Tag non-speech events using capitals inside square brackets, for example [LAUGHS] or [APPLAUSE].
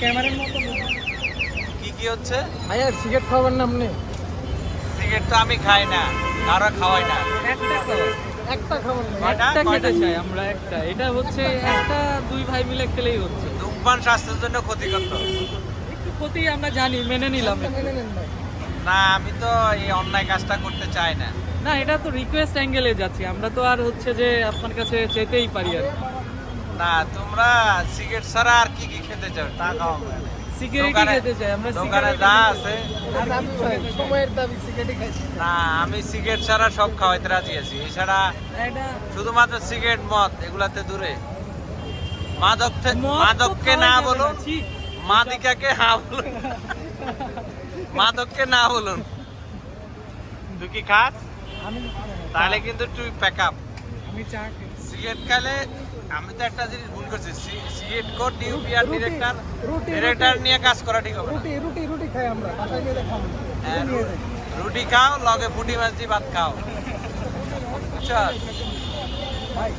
ক্যামেরার মতো কি কি হচ্ছে? ভাইয়া সিগারেট খাওয়ার না আপনি সিগারেট তো আমি খাই না কারও খাওয়াই না। একটা তো একটা খাবার একটা খেতে চাই আমরা একটা। এটা হচ্ছে একটা দুই ভাই মিলে খেলেই হচ্ছে। ধূমপান স্বাস্থ্যের জন্য ক্ষতিকর তো। একটু ক্ষতি আমরা জানি মেনে নিলাম মেনে নেন ভাই। না আমি তো এই অন্যায় কাজটা করতে চাই না। না এটা তো রিকোয়েস্ট অ্যাঙ্গেলে যাচ্ছি। আমরা তো আর হচ্ছে যে আপনার কাছে যেতেই পারি আর না তোমরা সিগারেট ছাড়া আর কি কি খেতে চাও? তা খাও সিগারেটই খেতে চাই আমরা দোকানে যা আছে। এটা দাবি ভাই সময়ের দাবি সিগারেটই খাইছি। না আমি সিগারেট ছাড়া সব খাওয়াইতে রাজি আছি। এছাড়া শুধুমাত্র সিগারেট মদ এগুলাতে দূরে। মাদক থে- মদ মাদককে না বলুন। মাদিকাকে হ্যাঁ বলুন। মাদককে না বলুন। তুই কি খাস? তাহলে কিন্তু তুই প্যাক আপ আমি চা সিগারেট খেলে আমি তো একটা জিনিস ভুল করছি। সি- সিগারেট কোড নিউ আর ডিরেক্টর ডিরেক্টর নিয়ে কাজ করা ঠিক হবে রুটি রুটি রুটি খাই আমরা। হ্যাঁ, নিয়ে যাই। রুটি খাও লগে পুটি মাছ দিয়ে ভাত খাও। [LAUGHS] ভাই